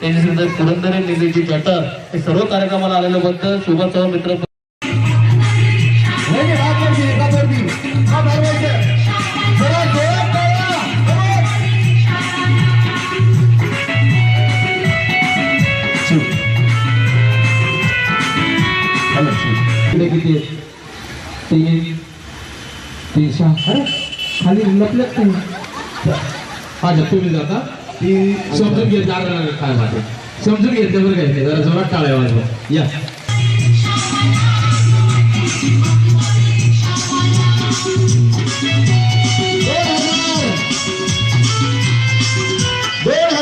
त्यांच्यानंतर पुरंदरे निधीची गटर हे सर्व कार्यक्रमाला आलेलं बद्दल शुभ चव्हाण मित्र. नाही, किती खाली लपल्यात नाही हा जा तुम्ही जाता. ती समजून घेत जाणार काय माझे समजून घेतलं बरं काय जरा जोरात टाळ्या वाजवा या. दोन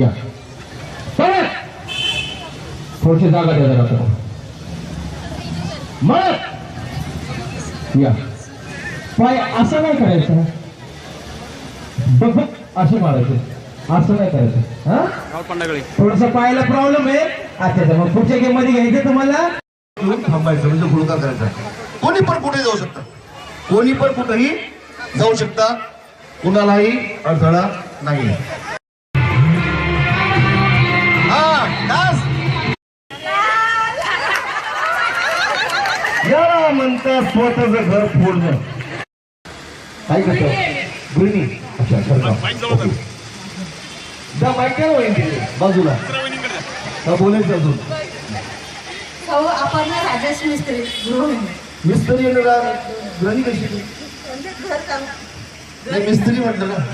या थोडीशी जागा द्या जरा तर मग या. पाय असं नाही करायचं. असं मारायचं. असं नाही करायचं. हा? थोडस पायाला प्रॉब्लेम आहे. अच्छा अच्छा मग पुढच्या गेममध्ये घ्यायचं तुम्हाला? थांबायचं म्हणजे गुळका करायचा. कोणी पण कुठे जाऊ शकता. कोणी पण कुठेही जाऊ शकता. कुणालाही अडथळा नाही हा, म्हणतात स्वतःच घर फोडणं. काय करतो गृहिणी अच्छा सरकार दा माहिती होईल तिथे बाजूला. का बोलायचं अजून. हो आपण राजेश मिस्त्री. मिस्त्री गृहिणी कशी? ती? नाही, मिस्त्री म्हटलं ना.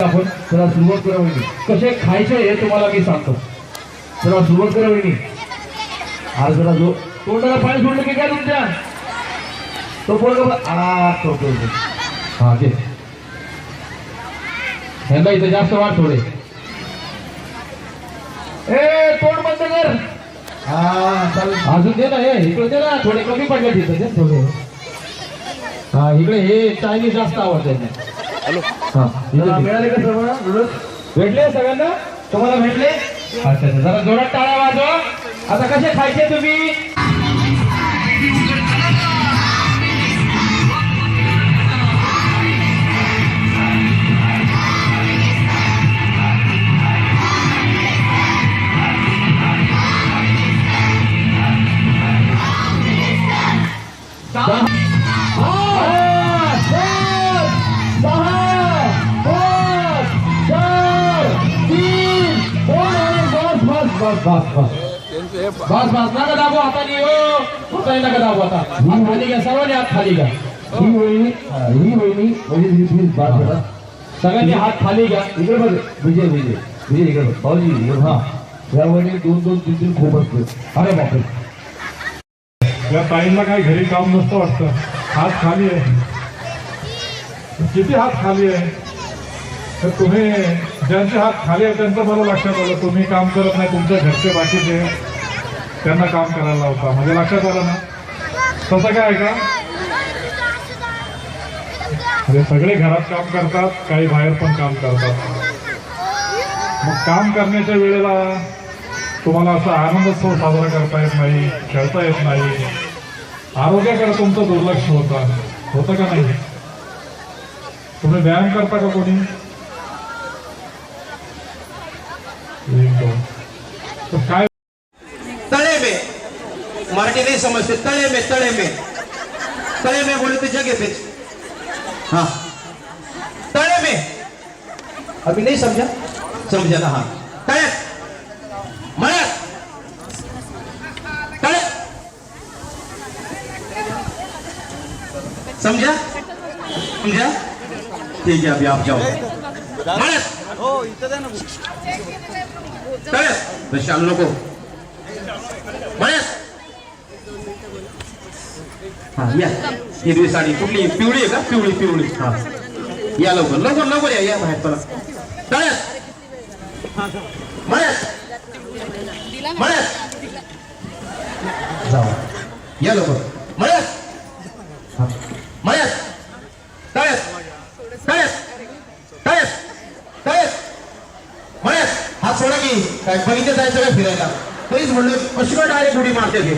आपण चला सुरुवात करा वहिनी. कसे खायचे हे तुम्हाला मी सांगतो. चला सुरुवात करा वहिनी. आज जरा जो तोंडाला पाणी सोडलं की काय तुमच्या. तो पोरगा आ तो तो तो. हा घे. ह्यांना इथे जास्त वाट थोडे. ए तोंड बंद कर. हा अजून दे ना हे इकडे दे ना थोडे कमी पडले तिथे दे थोडे. हा इकडे हे चायनीज जास्त आवडते हा. मिळाले का सर्व? नूडल्स? भेटले सगळ्यांना? तुम्हाला भेटले? अच्छा अच्छा जरा जोरात टाळ्या वाजवा. आता कसे खायचे तुम्ही? बस बस बस. बस बस. नका दाबू हाताने हो. नका दाबू आता. खाली घ्या सर्वांनी हात खाली घ्या. ही वहिनी हा, वहिनी म्हणजे प्लीज बात करा सगळ्यांनी हात खाली घ्या. इकडे बघ विजय विजय. विजय इकडे भाऊजी इकडे हा या वहिनी दोन दोन तीन तीन खूप असते अरे बापरे. या ताईंना काही घरी काम नसतं वाटतं. हात खाली आहे. किती हात खाली आहे. तर तुम्ही ज्यांचे हात खाली आहे त्यांचं मला लक्षात आलं. तुम्ही काम करत नाही तुमच्या घरचे बाकीचे त्यांना काम करायला लावता. म्हणजे लक्षात आलं ना? तसं काय आहे का? म्हणजे सगळे घरात काम करतात काही बाहेर पण काम करतात. मग काम करण्याच्या वेळेला तुम्हाला असा आनंदोत्सव साजरा करता येत नाही खेळता येत नाही. आरोग्याकडे तुमचं दुर्लक्ष होतं. होतं का नाही? तुम्ही व्यायाम करता का कोणी एक दोन तर काय? तळे में. मराठी नाही समजते. तळे में तळे में. तळे में बोले तो जगह पे हाँ. तळे में. अभी नहीं समझा समझा ना हाँ. तळे. मळ्यात. तळ्यात समझा समझा ठीक है अभी आप जाओ. मळ्यात. तळ्यात विशाल नको. मळ्यात हा या. हिरवी साडी कुठली? पिवळी आहे का? पिवळी पिवळी. हा. या लवकर. लवकर लवकर या या बाहेर चला. तळ्यात मळ्यात मळ्यात जावा या लवकर मळ्यात मळ्यात तळ्यात तळ्यात तळ्यात तळ्यात मळ्यात हात सोडा की. काय बघितलं जायचं काय फिरायला? तरीच म्हणलं कशी काय डायरेक्ट उडी मारते ते